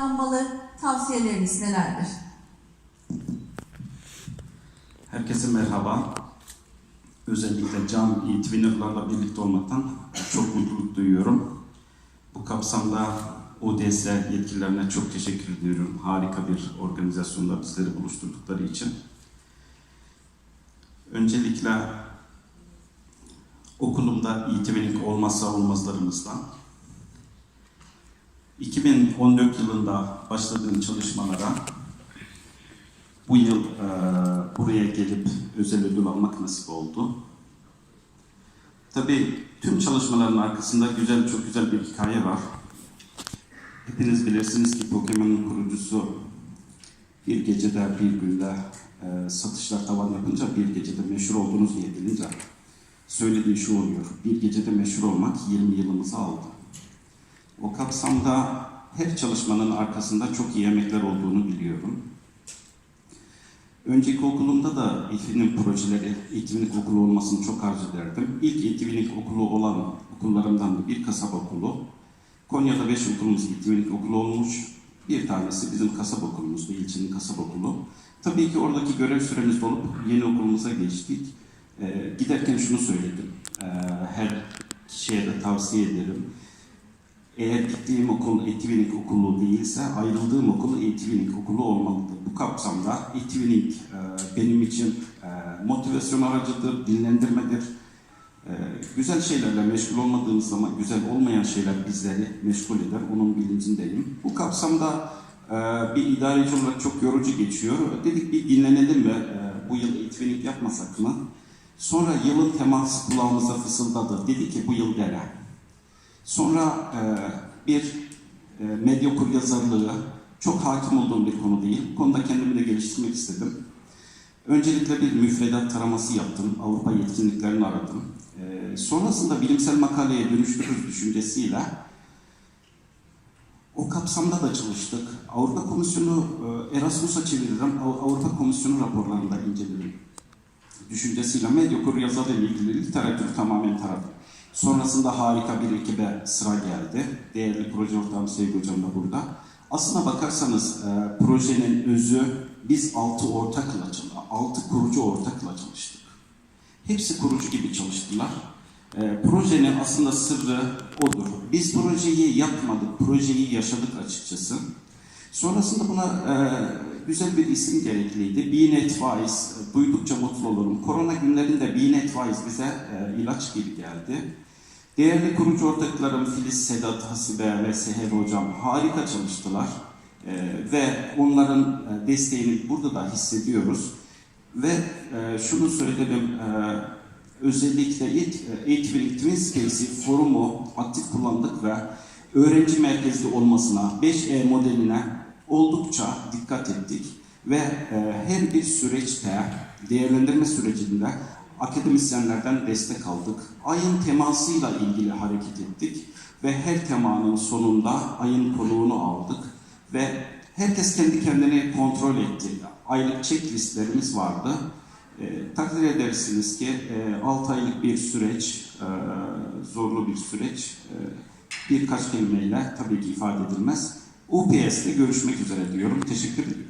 Planlamalı tavsiyeleriniz nelerdir? Herkese merhaba. Özellikle Can Twinner'larla birlikte olmaktan çok mutluluk duyuyorum. Bu kapsamda ODS yetkililerine çok teşekkür ediyorum. Harika bir organizasyonda bizleri buluşturdukları için. Öncelikle okulumda e-twinning olmazsa olmazlarımızdan 2014 yılında başladığım çalışmalara bu yıl e, buraya gelip özel ödül almak nasip oldu. Tabii tüm çalışmaların arkasında güzel, çok güzel bir hikaye var. Hepiniz bilirsiniz ki Pokemon'un kurucusu bir gecede, bir günde e, satışlar tavan yapınca bir gecede meşhur oldunuz diye gelince söylediği şu oluyor. Bir gecede meşhur olmak 20 yılımızı aldı. O kapsamda her çalışmanın arkasında çok iyi emekler olduğunu biliyorum. Önceki okulumda da etkinlik projeleri, etkinlik okulu olmasını çok arzu ederdim. İlk etkinlik okulu olan okullarımdan da bir kasaba okulu. Konya'da beş okulumuz etkinlik okulu olmuş. Bir tanesi bizim kasaba okulumuzdu, ilçenin kasaba okulu. Tabii ki oradaki görev süremiz dolup yeni okulumuza geçtik. Ee, giderken şunu söyledim. Ee, her kişiye de tavsiye ederim. Eğer gittiğim okul Etivinik okulu değilse ayrıldığım okul Etivinik okulu olmalıdır. Bu kapsamda Etivinik e, benim için e, motivasyon aracıdır, dinlendirmedir. E, güzel şeylerle meşgul olmadığımız zaman güzel olmayan şeyler bizleri meşgul eder. Onun bilincindeyim. Bu kapsamda e, bir idareci olarak çok yorucu geçiyor. Dedik bir dinlenelim mi? E, bu yıl Etivinik yapmasak mı? Sonra yılın teması kulağımıza fısıldadı. Dedi ki bu yıl dene. Sonra e, bir e, medya okur yazarlığı çok hakim olduğum bir konu değil. Konuda kendimi de geliştirmek istedim. Öncelikle bir müfredat taraması yaptım. Avrupa yetkinliklerini aradım. E, sonrasında bilimsel makaleye dönüştürür düşüncesiyle o kapsamda da çalıştık. Avrupa Komisyonu e, Erasmus'a çeviririm. Av- Avrupa Komisyonu raporlarında inceledim. Düşüncesiyle medya okur yazarlığı ile ilgili literatürü tamamen taradım. Sonrasında harika bir ekibe sıra geldi. Değerli proje ortağım Sevgi Hocam da burada. Aslına bakarsanız e, projenin özü biz altı ortakla, altı kurucu ortakla çalıştık. Hepsi kurucu gibi çalıştılar. E, projenin aslında sırrı odur. Biz projeyi yapmadık, projeyi yaşadık açıkçası. Sonrasında buna e, güzel bir isim gerekliydi. Beanetwise, e, duydukça mutlu olurum. Korona günlerinde Beanetwise bize e, ilaç gibi geldi. Değerli kurucu ortaklarım Filiz, Sedat, Hasibe ve Seher Hocam harika çalıştılar. E, ve onların e, desteğini burada da hissediyoruz. Ve e, şunu söyledim, e, özellikle ilk e, Eğitim Twins Case'i forumu aktif kullandık ve öğrenci merkezli olmasına, 5E modeline oldukça dikkat ettik. Ve e, her bir süreçte, değerlendirme sürecinde akademisyenlerden destek aldık. Ayın temasıyla ilgili hareket ettik ve her temanın sonunda ayın konuğunu aldık ve herkes kendi kendini kontrol etti. Aylık checklistlerimiz vardı. E, takdir edersiniz ki e, 6 aylık bir süreç, e, zorlu bir süreç, e, birkaç kelimeyle tabii ki ifade edilmez. UPS'te görüşmek üzere diyorum. Teşekkür ederim.